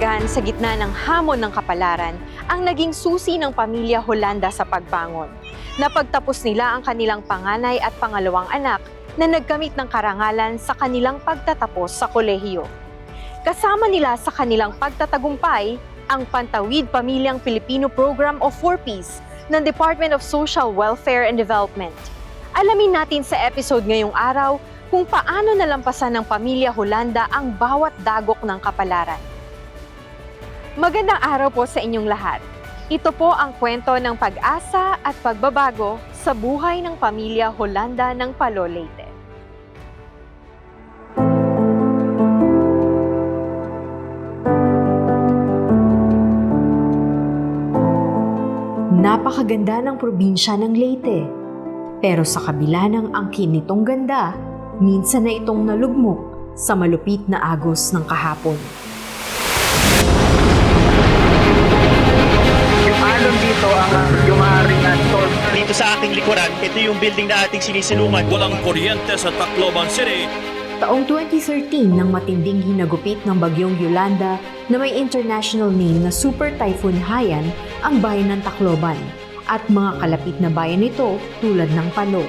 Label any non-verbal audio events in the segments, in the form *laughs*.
kahiwagaan sa gitna ng hamon ng kapalaran ang naging susi ng pamilya Holanda sa pagbangon. Napagtapos nila ang kanilang panganay at pangalawang anak na nagkamit ng karangalan sa kanilang pagtatapos sa kolehiyo. Kasama nila sa kanilang pagtatagumpay ang Pantawid Pamilyang Pilipino Program of 4Ps ng Department of Social Welfare and Development. Alamin natin sa episode ngayong araw kung paano nalampasan ng pamilya Holanda ang bawat dagok ng kapalaran. Magandang araw po sa inyong lahat. Ito po ang kwento ng pag-asa at pagbabago sa buhay ng pamilya Holanda ng Palo Leyte. Napakaganda ng probinsya ng Leyte. Pero sa kabila ng angkin nitong ganda, minsan na itong nalugmok sa malupit na agos ng kahapon. Dito ang yung maaaring na storm. Dito sa aking likuran, ito yung building na ating sinisilungan. Walang kuryente sa Tacloban City. Taong 2013 nang matinding hinagupit ng bagyong Yolanda na may international name na Super Typhoon Haiyan ang bayan ng Tacloban at mga kalapit na bayan nito tulad ng Palo.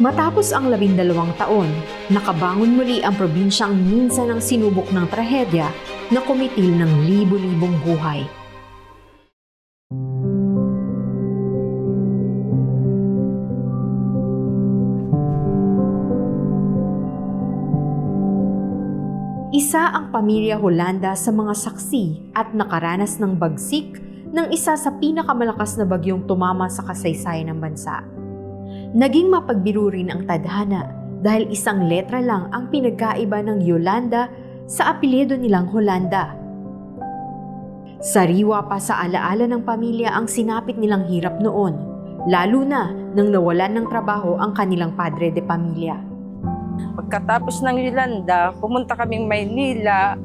Matapos ang labindalawang taon, nakabangon muli ang probinsyang minsan ang sinubok ng trahedya na kumitil ng libo-libong buhay. Ang pamilya Holanda sa mga saksi at nakaranas ng bagsik ng isa sa pinakamalakas na bagyong tumama sa kasaysayan ng bansa. Naging mapagbiro rin ang tadhana dahil isang letra lang ang pinagkaiba ng Yolanda sa apelyido nilang Holanda. Sariwa pa sa alaala ng pamilya ang sinapit nilang hirap noon, lalo na nang nawalan ng trabaho ang kanilang padre de pamilya. Pagkatapos ng Yolanda, pumunta kaming Maynila.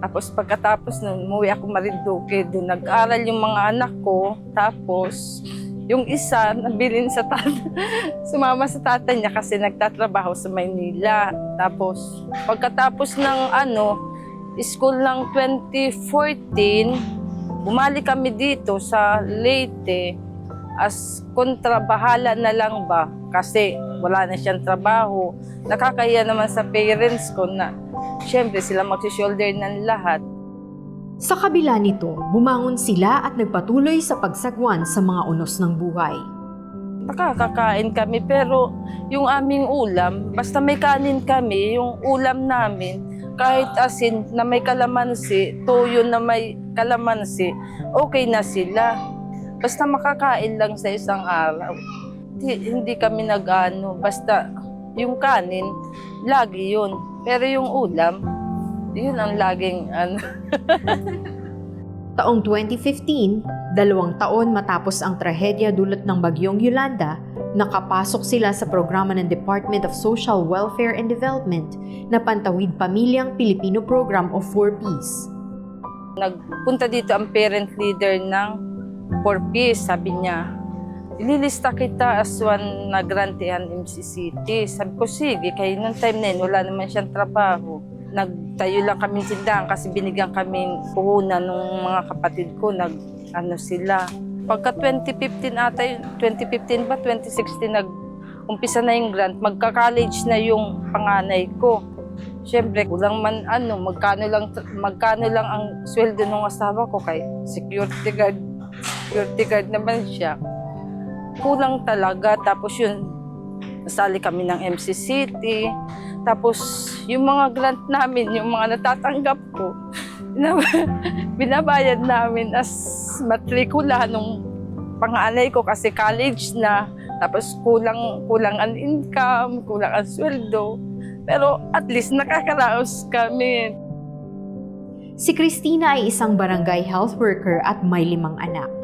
Tapos pagkatapos nung umuwi ako Marinduque, doon nag-aral yung mga anak ko. Tapos yung isa, nabilin sa tata, *laughs* sumama sa tata niya kasi nagtatrabaho sa Maynila. Tapos pagkatapos ng ano, school ng 2014, bumalik kami dito sa Leyte as kontrabahala na lang ba kasi wala na siyang trabaho. Nakakaya naman sa parents ko na syempre sila magsi-shoulder ng lahat. Sa kabila nito, bumangon sila at nagpatuloy sa pagsagwan sa mga unos ng buhay. Nakakakain kami pero yung aming ulam, basta may kanin kami, yung ulam namin, kahit asin na may kalamansi, toyo na may kalamansi, okay na sila. Basta makakain lang sa isang araw. Hindi, kami nag-ano, basta yung kanin, lagi yun. Pero yung ulam, yun ang laging ano. *laughs* Taong 2015, dalawang taon matapos ang trahedya dulot ng bagyong Yolanda, nakapasok sila sa programa ng Department of Social Welfare and Development na Pantawid Pamilyang Pilipino Program of 4Ps. Nagpunta dito ang parent leader ng 4Ps, sabi niya, ililista kita as one na grantehan MCCT. Sabi ko, sige, kaya nung time na yun, wala naman siyang trabaho. Nagtayo lang kami tindahan kasi binigyan kami puhunan ng mga kapatid ko, nag, ano sila. Pagka 2015 ata yun, 2015 ba, 2016, nag, umpisa na yung grant, magka-college na yung panganay ko. Siyempre, kulang man ano, magkano lang magkano lang ang sweldo ng asawa ko kay security guard. Security guard naman siya. Kulang talaga tapos yun nasali kami ng MC City. Tapos yung mga grant namin, yung mga natatanggap ko, *laughs* binab- binabayad namin as matrikula nung panganay ko kasi college na. Tapos kulang kulang ang income, kulang ang sweldo. Pero at least nakakaraos kami. Si Christina ay isang barangay health worker at may limang anak.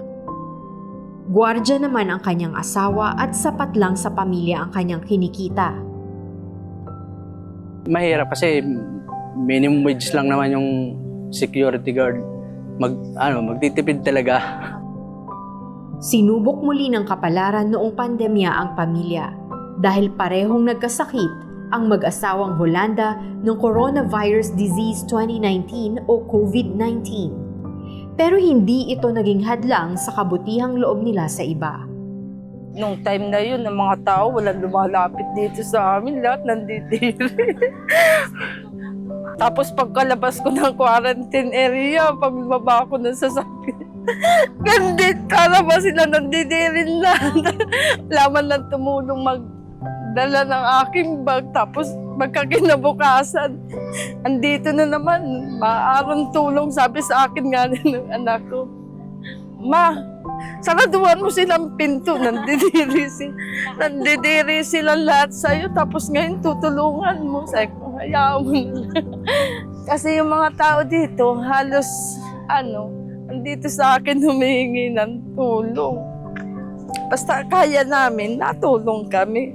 Guardia naman ang kanyang asawa at sapat lang sa pamilya ang kanyang kinikita. Mahirap kasi minimum wage lang naman yung security guard. Mag, ano, magtitipid talaga. Sinubok muli ng kapalaran noong pandemya ang pamilya dahil parehong nagkasakit ang mag-asawang Holanda ng Coronavirus Disease 2019 o COVID-19. Pero hindi ito naging hadlang sa kabutihang loob nila sa iba. Nung time na yun, ng mga tao, walang lumalapit dito sa amin. Lahat nanditiri. *laughs* Tapos pagkalabas ko ng quarantine area, pagbaba ko ng sasakyan, *laughs* nandit, kala ba sila nandidirin na. *laughs* Laman lang tumulong magdala ng aking bag. Tapos magkakinabukasan, andito na naman, maarang tulong, sabi sa akin nga ng anak ko. Ma, saraduhan mo silang pinto, nandidiri, si, nandidiri sila lahat sa'yo, tapos ngayon tutulungan mo. Sabi ko, hayaan mo na. Kasi yung mga tao dito, halos, ano, nandito sa akin humihingi ng tulong. Basta kaya namin, natulong kami.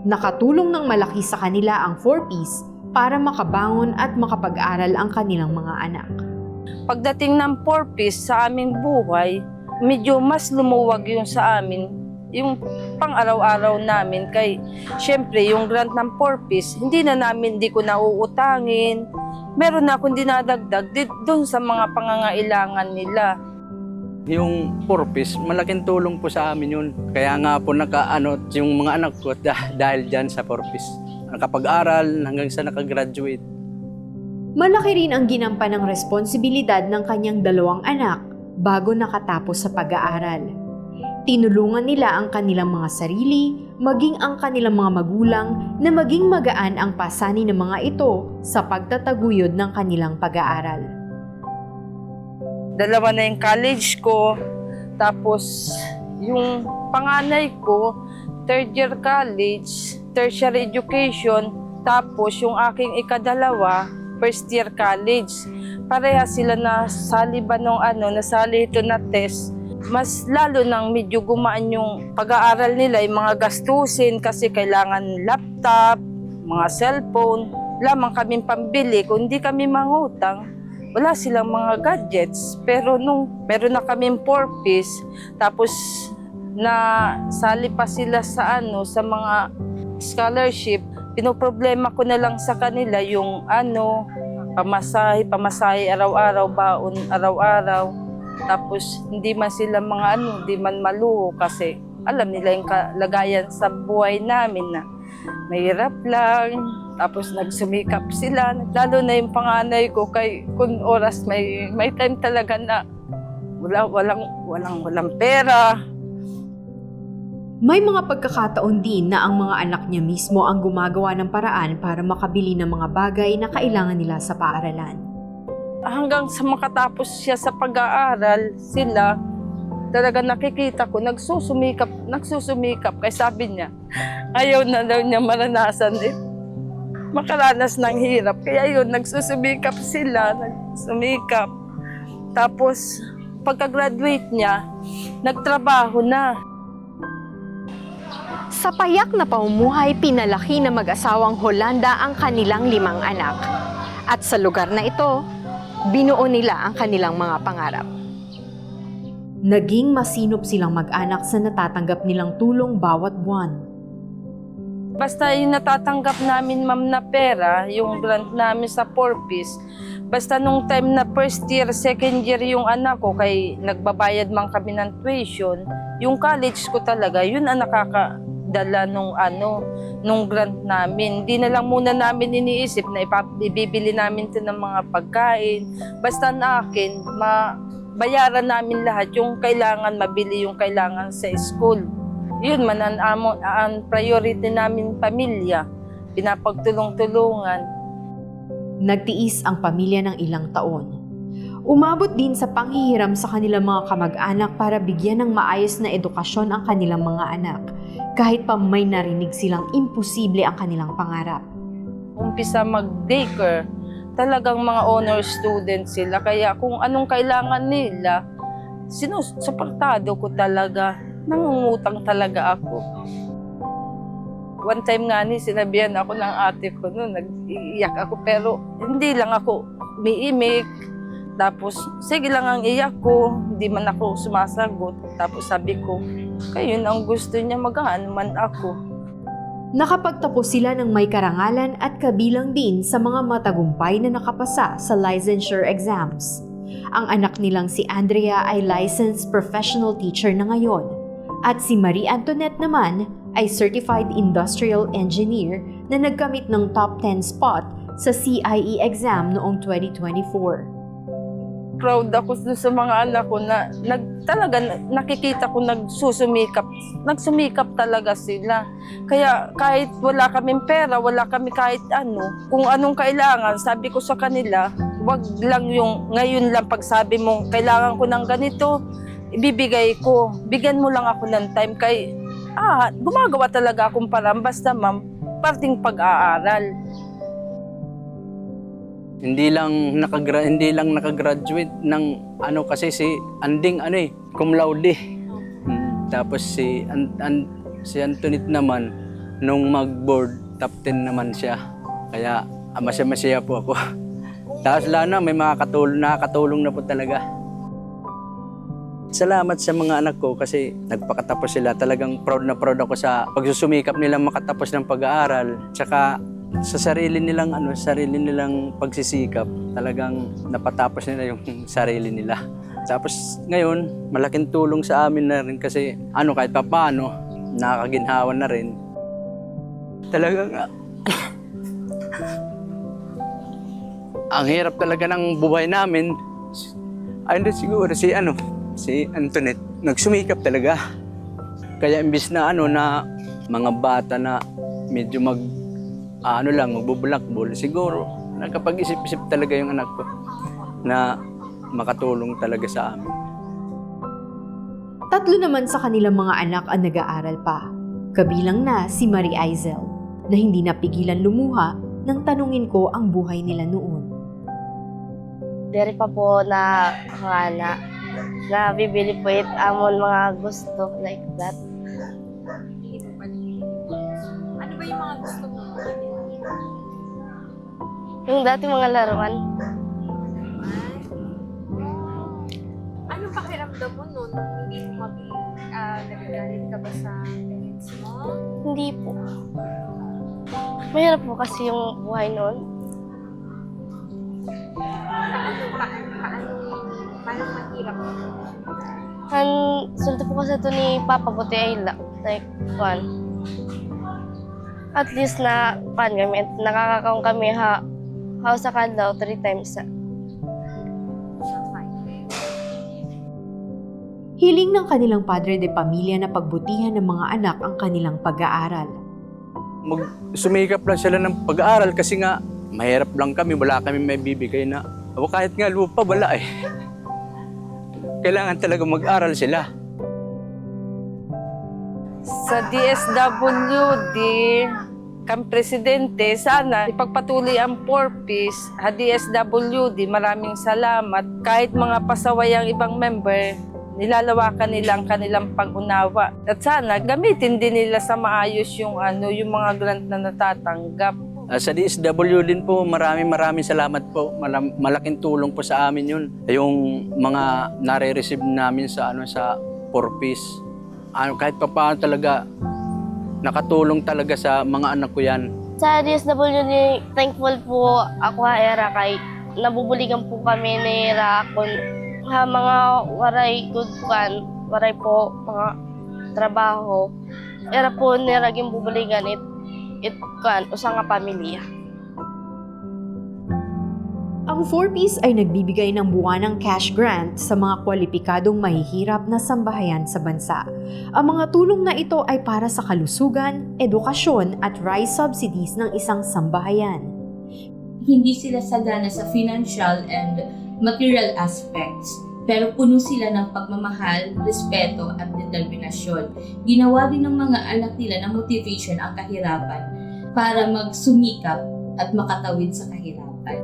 Nakatulong ng malaki sa kanila ang 4Ps para makabangon at makapag-aral ang kanilang mga anak. Pagdating ng purpose sa aming buhay, medyo mas lumuwag yung sa amin, yung pang-araw-araw namin. Kay, syempre, yung grant ng purpose, hindi na namin, hindi ko nauutangin. Meron na akong dinadagdag di- doon sa mga pangangailangan nila. Yung purpose, malaking tulong po sa amin yun. Kaya nga po nakaano yung mga anak ko *laughs* dah- dahil dyan sa purpose. Nakapag-aral hanggang sa nakagraduate. Malaki rin ang ginampan ng responsibilidad ng kanyang dalawang anak bago nakatapos sa pag-aaral. Tinulungan nila ang kanilang mga sarili, maging ang kanilang mga magulang na maging magaan ang pasanin ng mga ito sa pagtataguyod ng kanilang pag-aaral. Dalawa na yung college ko, tapos yung panganay ko, third year college, tertiary education, tapos yung aking ikadalawa, first year college. Pareha sila na sali ba nung ano, nasali ito na test. Mas lalo nang medyo gumaan yung pag-aaral nila, yung mga gastusin kasi kailangan laptop, mga cellphone, lamang kaming pambili. Kung hindi kami mangutang, wala silang mga gadgets. Pero nung meron na kaming four-piece, tapos na sali pa sila sa ano, sa mga scholarship, pinoproblema ko na lang sa kanila yung ano, pamasahe, pamasahe araw-araw, baon araw-araw. Tapos hindi man sila mga ano, hindi man maluho kasi alam nila yung kalagayan sa buhay namin na mahirap lang. Tapos nagsumikap sila. Lalo na yung panganay ko kay kung oras may may time talaga na wala walang walang walang pera. May mga pagkakataon din na ang mga anak niya mismo ang gumagawa ng paraan para makabili ng mga bagay na kailangan nila sa paaralan. hanggang sa makatapos siya sa pag-aaral, sila, talaga nakikita ko, nagsusumikap, nagsusumikap. Kaya sabi niya, ayaw na daw niya maranasan eh. Makaranas ng hirap. Kaya yun, nagsusumikap sila, nagsumikap. Tapos, pagka-graduate niya, nagtrabaho na. Sa payak na pamumuhay, pinalaki na mag-asawang Holanda ang kanilang limang anak. At sa lugar na ito, binuo nila ang kanilang mga pangarap. Naging masinop silang mag-anak sa natatanggap nilang tulong bawat buwan. Basta yung natatanggap namin, ma'am, na pera, yung grant namin sa Porpis, basta nung time na first year, second year yung anak ko, kay nagbabayad man kami ng tuition, yung college ko talaga, yun ang nakakadala nung ano, nung grant namin. Hindi na lang muna namin iniisip na ibibili namin to ng mga pagkain. Basta na akin, mabayaran namin lahat yung kailangan, mabili yung kailangan sa school. Yun man ang, amo- ang priority namin pamilya. Pinapagtulong-tulungan. Nagtiis ang pamilya ng ilang taon. Umabot din sa panghihiram sa kanilang mga kamag-anak para bigyan ng maayos na edukasyon ang kanilang mga anak, kahit pa may narinig silang imposible ang kanilang pangarap. Umpisa mag-daycare, talagang mga honor student sila. Kaya kung anong kailangan nila, sinusuportado ko talaga. Nangungutang talaga ako. One time nga ni, sinabihan ako ng ate ko noon, nag-iiyak ako. Pero hindi lang ako umiimik. Tapos, sige lang ang iyak ko, hindi man ako sumasagot. Tapos sabi ko, kayo na ang gusto niya, magano man ako. Nakapagtapos sila ng may karangalan at kabilang din sa mga matagumpay na nakapasa sa licensure exams. Ang anak nilang si Andrea ay licensed professional teacher na ngayon at si Marie Antoinette naman ay certified industrial engineer na nagkamit ng top 10 spot sa CIE exam noong 2024. Proud ako sa mga anak ko na nag, talaga na- nakikita ko nagsusumikap. Nagsumikap talaga sila. Kaya kahit wala kaming pera, wala kami kahit ano, kung anong kailangan, sabi ko sa kanila, wag lang yung ngayon lang pagsabi mong kailangan ko ng ganito, ibibigay ko. Bigyan mo lang ako ng time kay ah, gumagawa talaga akong parang basta ma'am, parting pag-aaral. Hindi lang nakagra hindi lang nakagraduate ng ano kasi si Anding ano eh, cum laude. Hmm, Tapos si an, an, si Antoinette naman nung mag-board top 10 naman siya. Kaya ah, masaya-masaya po ako. *laughs* Tapos lalo na may mga katulong, nakakatulong na po talaga. Salamat sa mga anak ko kasi nagpakatapos sila. Talagang proud na proud ako sa pagsusumikap nilang makatapos ng pag-aaral. Tsaka sa sarili nilang ano, sarili nilang pagsisikap, talagang napatapos nila yung *laughs* sarili nila. Tapos ngayon, malaking tulong sa amin na rin kasi ano kahit pa paano, nakakaginhawa na rin. Talagang *coughs* ang hirap talaga ng buhay namin. Ay, hindi siguro si ano, si Antoinette, nagsumikap talaga. Kaya imbis na ano na mga bata na medyo mag ah, ano lang, magbubulakbol, siguro nakapag-isip-isip talaga yung anak ko na makatulong talaga sa amin. Tatlo naman sa kanilang mga anak ang nag-aaral pa. Kabilang na si Marie Aizel, na hindi napigilan lumuha nang tanungin ko ang buhay nila noon. Dere pa po na kana na bibili po it amon mga gusto like that. Ano ba yung mga gusto mo? Yung dati mga laruan, Anong pakiramdam mo noon nung hindi mo mabili? Uh, nagagalit ka ba sa parents mo? hindi po. Mahirap po kasi yung buhay noon. Paano, pa, paano, paano mahirap? Han, sunod po kasi ito ni Papa Puti ay la- like, one. At least na, pan kami, nakakakaon kami ha, house sa kadlaw three times sa Hiling ng kanilang padre de pamilya na pagbutihan ng mga anak ang kanilang pag-aaral. Mag sumikap lang sila ng pag-aaral kasi nga mahirap lang kami, wala kami may bibigay na o kahit nga lupa wala eh. Kailangan talaga mag-aral sila. Sa DSWD, kang presidente, sana ipagpatuloy ang purpose. Ha DSWD, maraming salamat. Kahit mga pasaway ang ibang member, nilalawakan nila ang kanilang pag-unawa. At sana gamitin din nila sa maayos yung ano, yung mga grant na natatanggap. Ah, sa DSW din po, maraming maraming salamat po. Malam- malaking tulong po sa amin yun. Yung mga nare-receive namin sa ano sa purpose. Ano, kahit pa paano talaga, nakatulong talaga sa mga anak ko yan. Sa DSWD, thankful po ako ha, era kay nabubuligan po kami ni Era kung ha, mga waray good kan, waray po mga trabaho. Era po ni Raging bubuligan it it kan usa nga pamilya. Ang 4Ps ay nagbibigay ng buwanang cash grant sa mga kwalipikadong mahihirap na sambahayan sa bansa. Ang mga tulong na ito ay para sa kalusugan, edukasyon at rice subsidies ng isang sambahayan. hindi sila sagana sa financial and material aspects, pero puno sila ng pagmamahal, respeto at determinasyon. Ginawa din ng mga anak nila ng motivation ang kahirapan para magsumikap at makatawid sa kahirapan.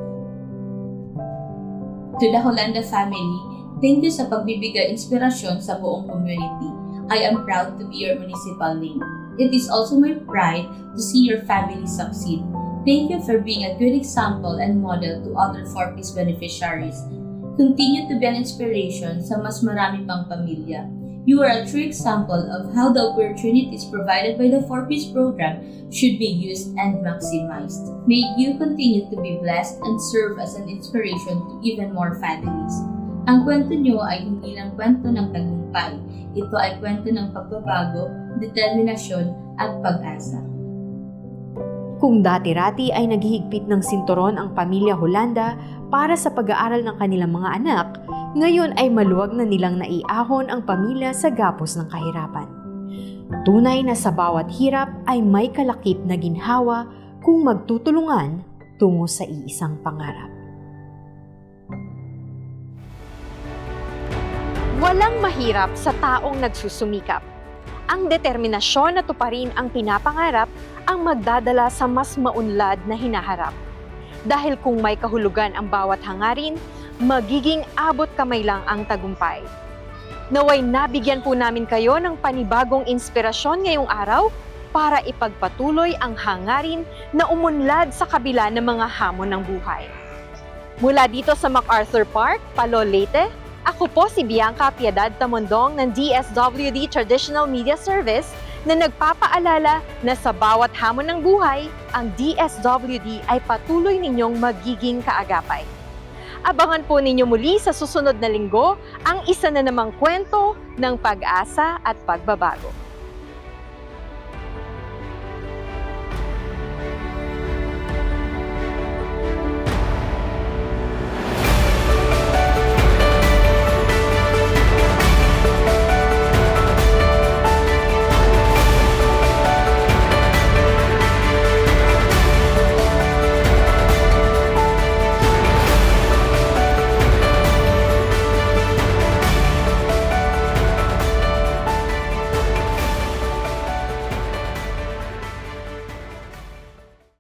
To the Holanda family, thank you sa pagbibigay inspirasyon sa buong community. I am proud to be your municipal link. It is also my pride to see your family succeed. Thank you for being a good example and model to other 4Ps beneficiaries. Continue to be an inspiration sa mas marami pang pamilya. You are a true example of how the opportunities provided by the 4Ps program should be used and maximized. May you continue to be blessed and serve as an inspiration to even more families. Ang kwento niyo ay hindi lang kwento ng tagumpay. Ito ay kwento ng pagbabago, determinasyon at pag-asa. Kung dati-rati ay naghihigpit ng sinturon ang pamilya Holanda para sa pag-aaral ng kanilang mga anak, ngayon ay maluwag na nilang naiahon ang pamilya sa gapos ng kahirapan. Tunay na sa bawat hirap ay may kalakip na ginhawa kung magtutulungan tungo sa iisang pangarap. Walang mahirap sa taong nagsusumikap. Ang determinasyon na tuparin ang pinapangarap ang magdadala sa mas maunlad na hinaharap. Dahil kung may kahulugan ang bawat hangarin, magiging abot kamay lang ang tagumpay. Naway nabigyan po namin kayo ng panibagong inspirasyon ngayong araw para ipagpatuloy ang hangarin na umunlad sa kabila ng mga hamon ng buhay. Mula dito sa MacArthur Park, Palo Leyte, ako po si Bianca Piedad Tamondong ng DSWD Traditional Media Service na nagpapaalala na sa bawat hamon ng buhay, ang DSWD ay patuloy ninyong magiging kaagapay. Abangan po ninyo muli sa susunod na linggo ang isa na namang kwento ng pag-asa at pagbabago.